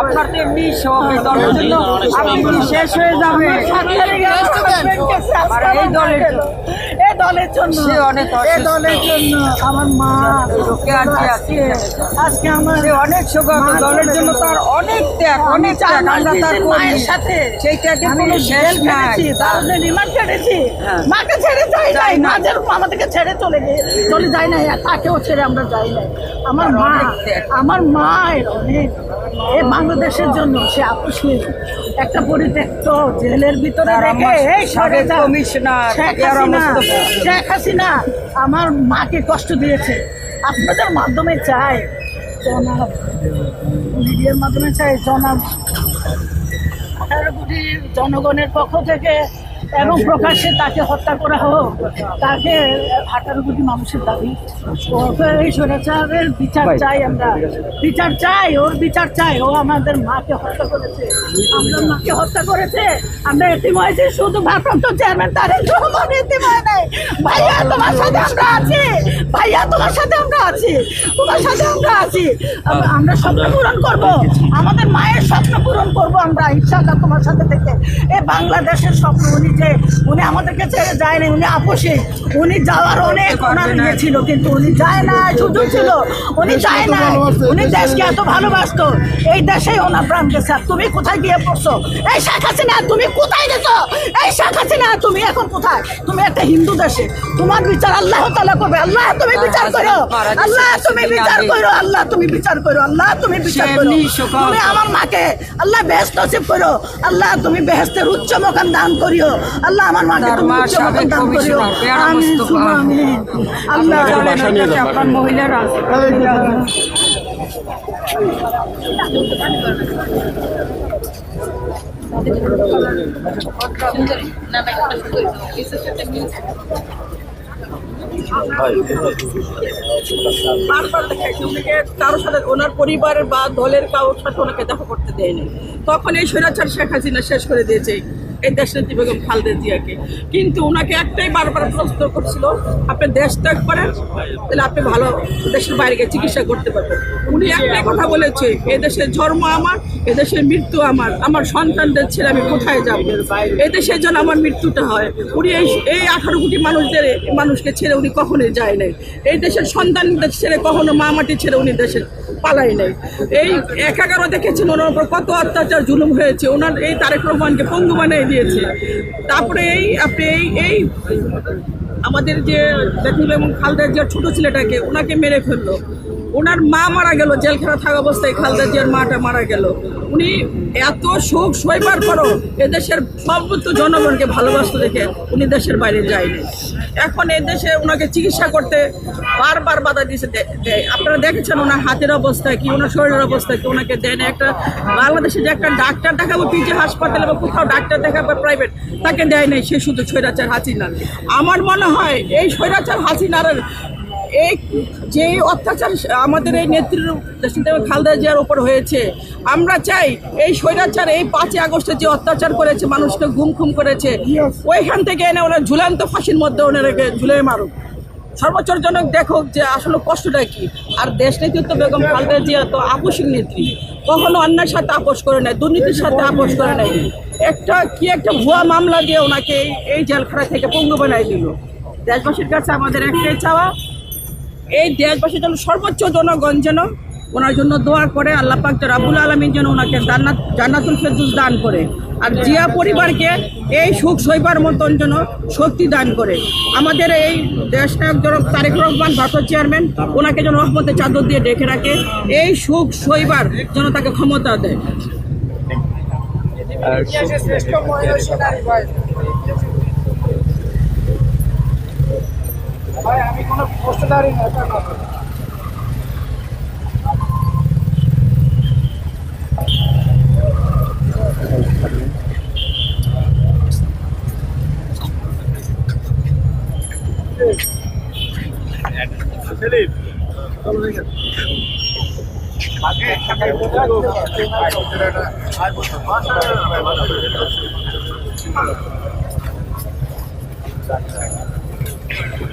আপনার তো এমনি আপনি শেষ হয়ে যাবে? এই দলের দলের জন্য। সে অনেক এই দলের জন্য আমার মা আজকে আজকে আমার অনেক শোকাত দলের জন্য তার অনেক ত্যাগ অনেক ত্যাগ আমরা তার মায়ের সাথে সেই ত্যাগের কোনো জেল রিমান্ড। হ্যাঁ। মাকে ছেড়ে যাই নাই মা যেরকম আমাদেরকে ছেড়ে চলে গিয়ে চলে যায় নাই তাকেও ছেড়ে আমরা যাই নাই। আমার মা আমার মায়ের অনেক এ বাংলাদেশের জন্য সে আপুসী একটা পরিত্যক্ত জেলের ভিতরে রেখে এই স্বৈরাচার কমিশনার শেখ হাসিনা, আমার মাকে কষ্ট দিয়েছে। আপনাদের মাধ্যমে চাই, জনাব। মিডিয়ার মাধ্যমে চাই, জনাব। জনগণের পক্ষ থেকে এবং প্রকাশ্যে তাকে হত্যা করা হোক তাকে আঠারো কোটি মানুষের দাবি। এই স্বৈরাচারের বিচার চাই আমরা। বিচার চাই ওর বিচার চাই। ও আমাদের মাকে হত্যা করেছে। আমাদের মাকে হত্যা করেছে। আমরা এতিম হয়েছি শুধু ভারপ্রাপ্ত চেয়ারম্যান তারেক রহমান এতিম হয় নাই। ভাইয়া তোমার সাথে আমরা আছি। ভাইয়া তোমার সাথে আমরা আছি। তোমার সাথে আমরা আছি। আমরা স্বপ্ন পূরণ করব। আমাদের মায়ের স্বপ্ন পূরণ করব আমরা ইনশাআল্লাহ তোমার সাথে থেকে। এই বাংলাদেশের স্বপ্ন উনি যে উনি আমাদেরকে ছেড়ে যায়নি উনি আপোষে। উনি যাওয়ার অনেক ওনার ইয়ে ছিল কিন্তু উনি যায় না সুযোগ ছিল। উনি যায় না উনি দেশকে এত ভালোবাসতো। এই দেশেই ওনার প্রাণ গেছে। আর তুমি কোথায় গিয়ে পড়ছো? এই শেখ হাসিনা তুমি কোথায় গেছো? এই শেখ হাসিনা তুমি এখন কোথায়? তুমি একটা হিন্দু দেশে। তোমার বিচার আল্লাহ তালা করবে। আল্লাহ তুমি বিচার করো আল্লাহ তুমি বিচার করো আল্লাহ তুমি বিচার করো আল্লাহ তুমি বিচার করো তুমি আমার মাকে আল্লাহ নসিব করো আল্লাহ তুমি বেহেস্তের উচ্চ মকান দান করিও। আল্লাহ আমার মাকে তার তুমি মা উচ্চ সাবেক দান করিও। আমিন আমিন। আল্লাহ আপনার মহিলারা বারবার দেখাইছে উনাকে কারোর সাথে ওনার পরিবারের বা দলের কারোর সাথে ওনাকে দেখা করতে দেয়নি। তখন এই স্বৈরাচার শেখ হাসিনা শেষ করে দিয়েছে। এই দেশনেত্রী বেগম খালেদা জিয়াকে। কিন্তু ওনাকে একটাই বারবার প্রশ্ন করছিল, আপনি দেশ ত্যাগ করেন, তাহলে আপনি ভালো দেশের বাইরে চিকিৎসা করতে পারবেন। উনি একটাই কথা বলেছে, এ দেশের জন্ম আমার, এ দেশের মৃত্যু আমার আমার সন্তানদের ছেড়ে আমি কোথায় যাব? এ দেশের জন্য আমার মৃত্যুটা হয়। উনি এই এই আঠারো কোটি মানুষদের, মানুষকে ছেড়ে উনি কখনোই যায় নাই। এই দেশের সন্তানদের ছেড়ে কখনো মা মাটি ছেড়ে উনি দেশের পালাই নাই। এই এক এগারো দেখেছেন, ওনার উপর কত অত্যাচার জুলুম হয়েছে। ওনার এই তারেক রহমানকে পঙ্গু বানিয়ে দিয়েছে। তারপরে এই আপনি এই এই আমাদের যে দেখুন এবং খালদার জিয়ার ছোটো ছেলেটাকে ওনাকে মেরে ফেলল। ওনার মা মারা গেল, জেলখানা থাকা অবস্থায় খালদা জিয়ার মাটা মারা গেল। উনি এত শোক সইবার পরও এদেশের সর্বোচ্চ জনগণকে ভালোবাসতে দেখে উনি দেশের বাইরে যায়নি। এখন এদেশে ওনাকে চিকিৎসা করতে বারবার বাধা দিয়েছে। আপনারা দেখেছেন ওনার হাতের অবস্থা কি, ওনার শরীরের অবস্থা কি, ওনাকে দেন একটা বাংলাদেশে যে একটা ডাক্তার দেখাবো, পিজি হাসপাতালে বা কোথাও ডাক্তার দেখাবো প্রাইভেট তাকে দেয় নাই, সে শুধু স্বৈরাচার হাসিনার। আমার মনে হয় এই স্বৈরাচার হাসিনার এই যে অত্যাচার আমাদের এই নেত্রীর খালেদা জিয়ার ওপর হয়েছে আমরা চাই এই স্বৈরাচার এই পাঁচই আগস্টে যে অত্যাচার করেছে মানুষকে গুম খুম করেছে ওইখান থেকে এনে ওনার ঝুলান্ত ফাঁসির মধ্যে ওনারাকে ঝুলে মারুক। সর্বোচ্চজনক দেখুক যে আসলে কষ্টটা কি। আর দেশ নেতৃত্ব বেগম খালেদা জিয়া তো আপোষিক নেত্রী। কখনো অন্যায়ের সাথে আপোষ করে নাই দুর্নীতির সাথে আপোষ করে নাই। একটা কি একটা ভুয়া মামলা দিয়ে ওনাকে এই- এই জেলখানা থেকে পঙ্গু বানাই দিল। দেশবাসীর কাছে আমাদের একটাই চাওয়া এই দেশবাসীর জন্য সর্বোচ্চ জনগণ যেন ওনার জন্য দোয়া করে আল্লাহ পাক রাবুল আলমীর যেন ওনাকে জান্নাত জান্নাতুল ফেরদৌস দান করে। আর জিয়া পরিবারকে এই সুখ সইবার মতন যেন শক্তি দান করে। আমাদের এই দেশনায়ক জন তারেক রহমান ভারত চেয়ারম্যান ওনাকে যেন রহমতের চাদর দিয়ে ডেকে রাখে। এই সুখ সইবার যেন তাকে ক্ষমতা দেয়। ভাই আমি কোনো পোস্টদারি নেতা না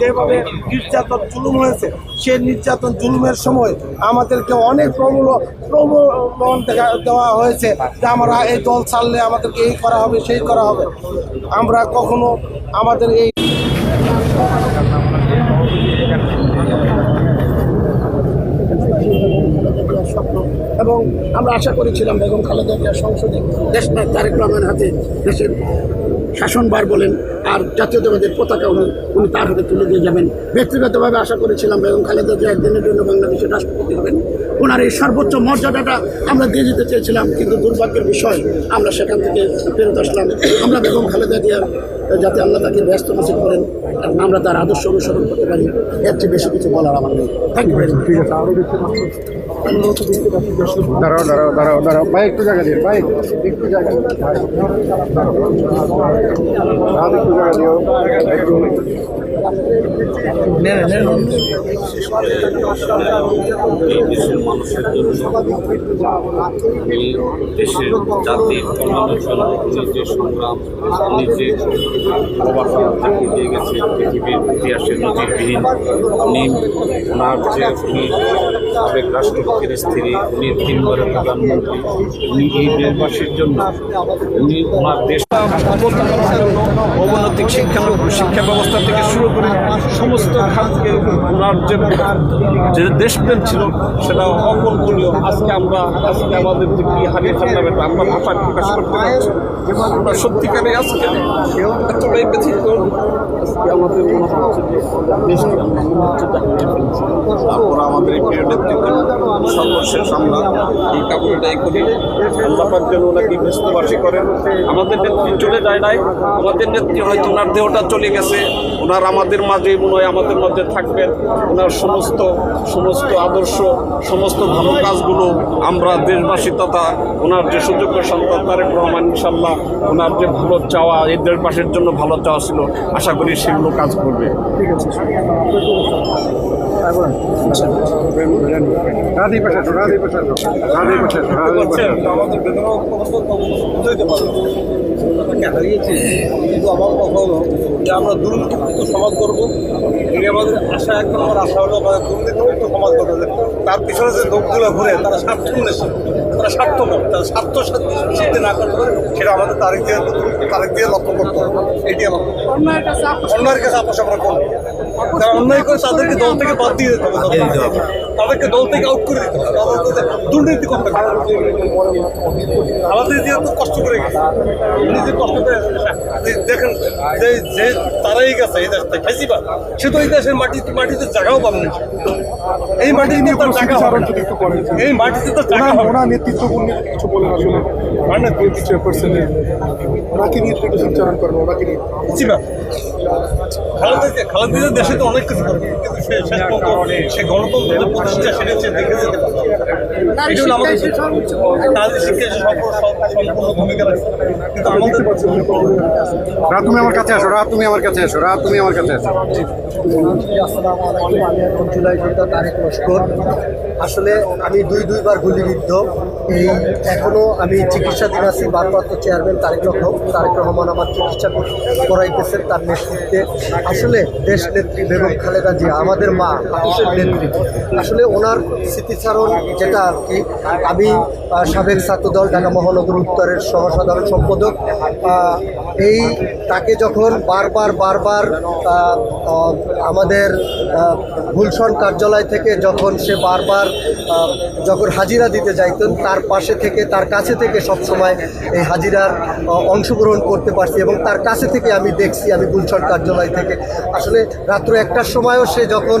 যেভাবে নির্যাতন জুলুম হয়েছে সেই নির্যাতন জুলুমের সময় আমাদেরকে অনেক প্রবল প্রবলন দেওয়া হয়েছে যে আমরা এই দল ছাড়লে আমাদেরকে এই করা হবে সেই করা হবে আমরা কখনো আমাদের এই এবং আমরা আশা করেছিলাম বেগম খালেদা সংসদে দেশ তারেক রহমানের হাতে দেশের শাসনবার বলেন আর জাতীয়তাবাদের পতাকা উনি উনি তার হাতে তুলে দিয়ে যাবেন। ব্যক্তিগতভাবে আশা করেছিলাম বেগম খালেদা জিয়া একদিনের জন্য বাংলাদেশের রাষ্ট্রপতি হবেন। ওনার এই সর্বোচ্চ মর্যাদাটা আমরা দিয়ে দিতে চেয়েছিলাম, কিন্তু দুর্ভাগ্যের বিষয়, আমরা সেখান থেকে ফেরত আসলাম। আমরা বেগম খালেদা জিয়ার যাতে আল্লাহ তাকে ব্যস্ত নসিব করেন আমরা তার আদর্শ অনুসরণ করতে পারি, এর চেয়ে বেশি কিছু বলার আমার নেই। থ্যাংক ইউ ঠিক আছে আরও দাঁড়াও দাঁড়াও দাঁড়াও দাঁড়াও, ভাই, একটু জায়গা দিন, ভাই, একটু জায়গা দিন রাত একটু জায়গা দিও একটু এই দেশের মানুষের জন্য এই দেশের জাতির কল্যাণের জন্য উনি যে সংগ্রাম উনি যে প্রবাসী জাতি দিয়ে গেছে পৃথিবীর ইতিহাসে নজিরবিহীন উনি ওনার যে উনি সাবেক রাষ্ট্রপতির স্ত্রী উনি তিনবারের প্রধানমন্ত্রী উনি এই দেশবাসীর জন্য উনি ওনার দেশ অবনতিক শিক্ষা শিক্ষা ব্যবস্থা থেকে শুরু সমস্ত খাতকে ওনার যে যে দেশপ্রেম ছিল সেটা অকল্পনীয়। আজকে আমরা, আজকে আমাদের যে কি হারিয়ে ফেললাম এটা আমরা প্রকাশ করতে পারছি। আমরা সত্যিকারে আজকে এতটাই ব্যথিত। আমাদের করি ওনাকে করেন। আমাদের নেত্রী চলে যায় নাই। আমাদের নেত্রী হয়তো ওনার দেহটা চলে গেছে। ওনার আমাদের মাঝে মনে হয় আমাদের মধ্যে থাকবেন। ওনার সমস্ত সমস্ত আদর্শ, সমস্ত ভালো কাজগুলো আমরা দেশবাসী তথা ওনার যে সুযোগ্য সন্তান তারেক রহমান ইনশাল্লাহ ওনার যে ভালো চাওয়া এই দেশবাসীর জন্য ভালো চাওয়া ছিল। আশা করি সেগুলো কাজ করবে। ঠিক এই এই পাশে আসো। আমাদের বেদনা বুঝতে পারব হারিয়েছি কিন্তু আমার কথা যে আমরা দুর্নীতিমুক্ত সমাজ করব এটি আমাদের আশা একদম আমার আশা হলো আমাদের দুর্নীতিমুক্ত সমাজ করব তার পিছনে যে লোকগুলো ঘুরে তারা স্বার্থ উন্মেষী তারা স্বার্থপর তারা স্বার্থ সিদ্ধি না করতে পারে সেটা আমাদের তারিখ দিয়ে তারিখ দিয়ে লক্ষ্য করতে হবে। এটি আমার অন্যায়ের কাছে আপোষ আমরা করব। যারা অন্যায় করে তাদেরকে দল থেকে বাদ দিয়ে দিতে হবে তাদেরকে দল থেকে আউট করে দিতে হবে। তাদেরকে দুর্নীতি করতে হবে। আমাদের যেহেতু কষ্ট করে গেছে উনি যে কষ্ট করে দেখেন যে যে তারাই গেছে এই দেশ থেকে সে তো এই দেশের মাটি মাটিতে জায়গাও পাবে না। এই মাটিতে তার জায়গা হবে এই মাটিতে তো জায়গা হবে না। নেতৃত্ব নিয়ে কিছু বলেন আসলে। মানে চেয়ারপারসনে ওনাকে নিয়ে একটু উচ্চারণ করব ওনাকে নিয়ে। খালেদা খালেদা দেশে তো অনেক কিছু করবে। কিন্তু সে শেষ সেটা দেখে যেতে পারব। এটা হলো আমাদের তাদের শিক্ষা সম্পূর্ণ ভূমিকা রাখছে। কিন্তু আমাদের রাত তুমি আমার কাছে আসো রাত তুমি আমার কাছে আসো রাত তুমি আমার কাছে আসো। আসসালামু আলাইকুম আমি একজন জুলাই যোদ্ধা তারেক লস্কর। আসলে আমি দুই দুইবার গুলিবিদ্ধ। এই এখনও আমি চিকিৎসাধীন আছি, ভারপ্রাপ্ত চেয়ারম্যান তারেক রহমান। তারেক রহমান আমার চিকিৎসা করাইতেছেন তার নেতৃত্বে। আসলে দেশ নেত্রী বেগম খালেদা জিয়া, আমাদের মা মানুষের নেত্রী। আসলে ওনার স্মৃতিচারণ যেটা আর কি, আমি সাবেক ছাত্রদল ঢাকা মহানগর উত্তরের সহসাধারণ সম্পাদক। এই তাকে যখন বারবার বারবার আমাদের গুলশন কার্যালয় থেকে যখন সে বারবার আহ, যখন হাজিরা দিতে যাইতেন তার পাশে থেকে তার কাছে থেকে সবসময় এই হাজিরার অংশগ্রহণ করতে পারছি এবং তার কাছে থেকে আমি দেখছি আমি গুলশন কার্যালয় থেকে। আসলে রাত্র একটার সময়ও সে যখন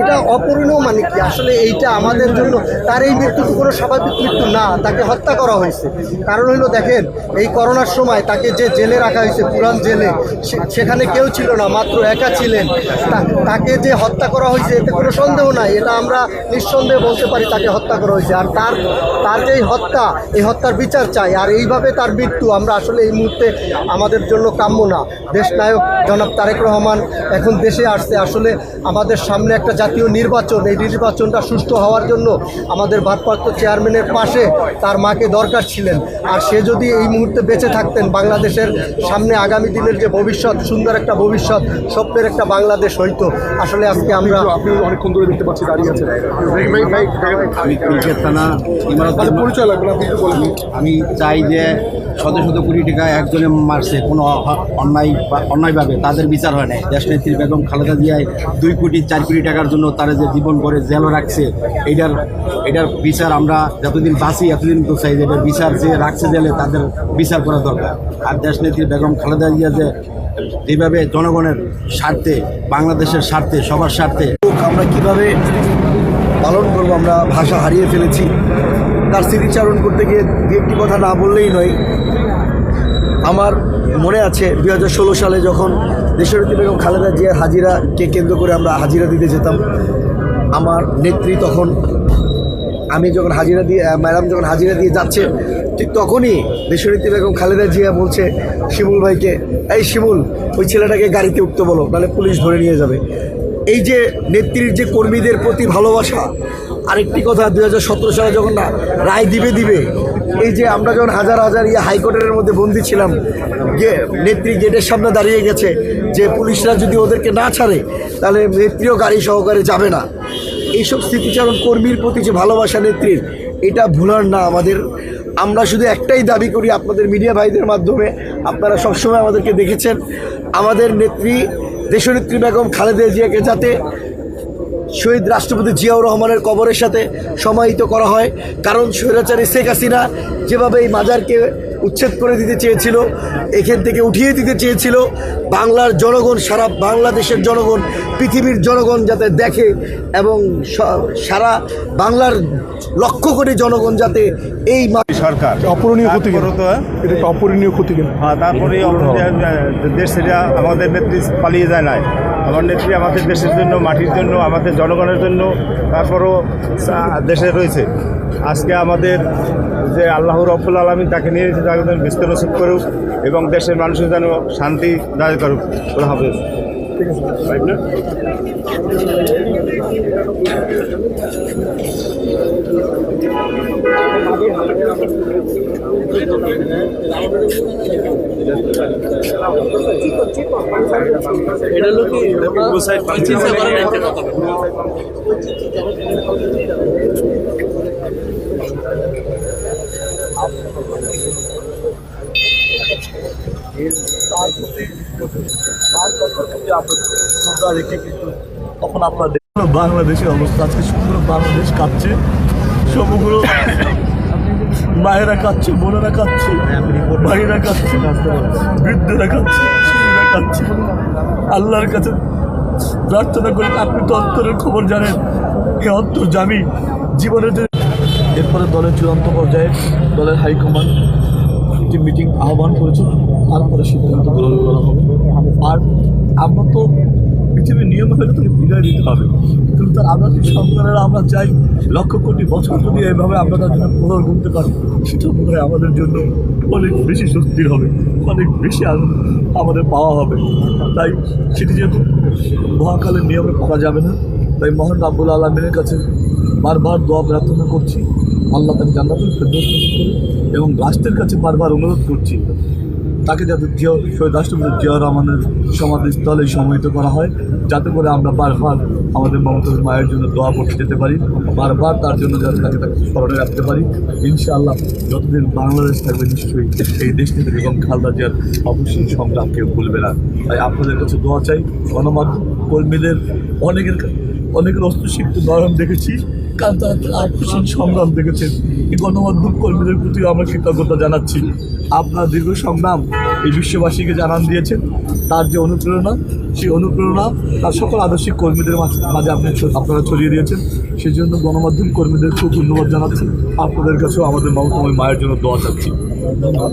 এটা অপরিণীয় মানে কি? আসলে এইটা আমাদের জন্য তার এই মৃত্যু তো কোনো স্বাভাবিক মৃত্যু না তাকে হত্যা করা হয়েছে। কারণ হলো দেখেন এই করোনার সময় তাকে যে জেলে রাখা হয়েছে পুরান জেলে সেখানে কেউ ছিল না মাত্র একা ছিলেন। তাকে যে হত্যা করা হয়েছে এতে কোনো সন্দেহ নাই এটা আমরা নিঃসন্দেহে বলতে পারি তাকে হত্যা করা হয়েছে। আর তার তার যেই হত্যা, এই হত্যার বিচার চাই। আর এইভাবে তার মৃত্যু আমরা আসলে এই মুহূর্তে আমাদের জন্য কাম্য না। দেশ নায়ক জনাব তারেক রহমান এখন দেশে আসছে। আসলে আমাদের সামনে একটা জাতীয় নির্বাচন। এই নির্বাচনটা সুষ্ঠু হওয়ার জন্য আমাদের ভারপ্রাপ্ত চেয়ারম্যানের পাশে তার মাকে দরকার ছিলেন। আর সে যদি এই মুহূর্তে বেঁচে থাকতেন, বাংলাদেশের সামনে আগামী দিনের যে ভবিষ্যৎ, সুন্দর একটা ভবিষ্যৎ স্বপ্নের একটা বাংলাদেশ হইতো। আসলে আজকে আমরা অনেকক্ষণ ধরে দেখতে পাচ্ছি আমি থানা পরিচয় লাগবে চাই যে শত শত কোটি টাকা একজনে মারছে কোনো অন্যায় বা- অন্যায়ভাবে তাদের বিচার হয় না নাই। দেশনেত্রী বেগম খালেদা জিয়ায় দুই কোটি চার কোটি টাকার জন্য তারা যে জীবন করে জেলও রাখছে এইটার এটার বিচার আমরা যতদিন বাঁচি এতদিন তো চাই যে এটার বিচার যে রাখছে জেলে তাদের বিচার করা দরকার। আর দেশনেত্রী বেগম খালেদা জিয়া যে যেভাবে জনগণের স্বার্থে বাংলাদেশের স্বার্থে সবার স্বার্থে আমরা কীভাবে পালন করব, আমরা ভাষা হারিয়ে ফেলেছি। তার স্মৃতিচারণ করতে গিয়ে দু একটি কথা না বললেই নয়, আমার মনে আছে দুই হাজার সালে যখন দেশরতী বেগম খালেদা জিয়ার হাজিরাকে কেন্দ্র করে আমরা হাজিরা দিতে যেতাম, আমার নেত্রী তখন, আমি যখন হাজিরা দিয়ে ম্যাডাম যখন হাজিরা দিয়ে যাচ্ছে, ঠিক তখনই দেশরীতি বেগম খালেদা জিয়া বলছে শিমুল ভাইকে, এই শিমুল, ওই ছেলেটাকে গাড়িতে উঠতে বলো, নাহলে পুলিশ ধরে নিয়ে যাবে। এই যে নেত্রীর যে কর্মীদের প্রতি ভালোবাসা, আরেকটি কথা দু হাজার সতেরো সালে যখন না রায় দিবে দিবে, এই যে আমরা যখন হাজার হাজার ইয়ে হাইকোর্টের মধ্যে বন্দি ছিলাম, যে নেত্রী গেটের সামনে দাঁড়িয়ে গেছে, যে পুলিশরা যদি ওদেরকে না ছাড়ে, তাহলে নেত্রীও গাড়ি সহকারে যাবে না। এইসব স্মৃতিচারণ কর্মীর প্রতি যে ভালোবাসা নেত্রীর, এটা ভুলার না আমাদের। আমরা শুধু একটাই দাবি করি আপনাদের মিডিয়া ভাইদের মাধ্যমে, আপনারা সবসময় আমাদেরকে দেখেছেন, আমাদের নেত্রী দেশনেত্রী বেগম খালেদা জিয়াকে যাতে শহীদ রাষ্ট্রপতি জিয়াউর রহমানের কবরের সাথে সমাহিত করা হয়। কারণ স্বৈরাচারী শেখ হাসিনা যেভাবে এই মাজারকে উচ্ছেদ করে দিতে চেয়েছিল এখান থেকে উঠিয়ে দিতে চেয়েছিল। বাংলার জনগণ সারা বাংলাদেশের জনগণ পৃথিবীর জনগণ যাতে দেখে এবং স- সারা বাংলার লক্ষ্য করে জনগণ যাতে এই সরকার। অপূরণীয় ক্ষতি কেন এটা অপূরণীয় ক্ষতি হ্যাঁ তারপরে দেশ আমাদের নেত্রী পালিয়ে যায় নাই। আমার নেত্রী আমাদের দেশের জন্য মাটির জন্য আমাদের জনগণের জন্য তারপরও দেশে রয়েছে। আজকে আমাদের যে আল্লাহ রব্বুল আলমী তাকে নিয়ে এসে তাকে যেন বিস্তার নসিব করুক এবং দেশের মানুষের যেন শান্তি দায় করুক। বলা হবে না? তখন আপনার বাংলাদেশের অবস্থা। আজকে সমগ্র বাংলাদেশ কাঁদছে সমগ্র মায়েরা কাঁদছে বোনেরা কাঁদছে ভাইয়েরা কাঁদছে বৃদ্ধরা কাঁদছে শিশুরা কাঁদছে আল্লাহর কাছে প্রার্থনা করি, আপনি তো অন্তরের খবর জানেন এই অন্তর জামি। জীবনের যে এরপরে দলের চূড়ান্ত পর্যায়ে দলের হাইকমান্ড একটি মিটিং আহ্বান করেছে। তারপরে সিদ্ধান্ত গ্রহণ করা হবে। আর আমরা তো পৃথিবীর নিয়ম হলে তাকে বিদায় দিতে হবে। কিন্তু তার আমরা যে সন্তানেরা আমরা চাই লক্ষ কোটি বছর যদি এভাবে আমরা তার জন্য প্রহর গুনতে পারি, সেটা মনে আমাদের জন্য অনেক বেশি স্বস্তির হবে, অনেক বেশি আনন্দ আমাদের পাওয়া হবে। তাই সেটি যেহেতু মহাকালের নিয়মে করা যাবে না, তাই মহান রাব্বুল আলমিনের কাছে বারবার দোয়া প্রার্থনা করছি। আল্লাহ তাকে জান্নাতুল নসিব এবং রাষ্ট্রের কাছে বারবার অনুরোধ করছি তাকে যাতে জিয়া, শহীদ রাষ্ট্রপতি জিয়া রহমানের সমাধিস্থলে সমাহিত করা হয়, যাতে করে আমরা বারবার আমাদের মমতাজ মায়ের জন্য দোয়া করতে যেতে পারি, বারবার তার জন্য যাতে তাকে তাকে স্মরণে রাখতে পারি। ইনশাআল্লাহ যতদিন বাংলাদেশ থাকবে নিশ্চয়ই এই দেশ থেকে বেগম খালদা জিয়ার অবশ্যই সংগ্রাম কেউ ভুলবে না। তাই আপনাদের কাছে দোয়া চাই, গণমাধ্যম কর্মীদের অনেকের অনেকের অস্ত্রশিক্ত নরম দেখেছি। আকস্মিক সংগ্রাম দেখেছেন। এই গণমাধ্যম কর্মীদের প্রতি আমরা কৃতজ্ঞতা জানাচ্ছি। আপনার দীর্ঘ সংগ্রাম এই বিশ্ববাসীকে জানান দিয়েছেন। তার যে অনুপ্রেরণা সেই অনুপ্রেরণা তার সকল আদর্শিক কর্মীদের মাঝে আপনি আপনারা ছড়িয়ে দিয়েছেন। সেই জন্য গণমাধ্যম কর্মীদের খুব ধন্যবাদ জানাচ্ছি। আপনাদের কাছেও আমাদের মমতাময় মায়ের জন্য দোয়া চাচ্ছি। ধন্যবাদ।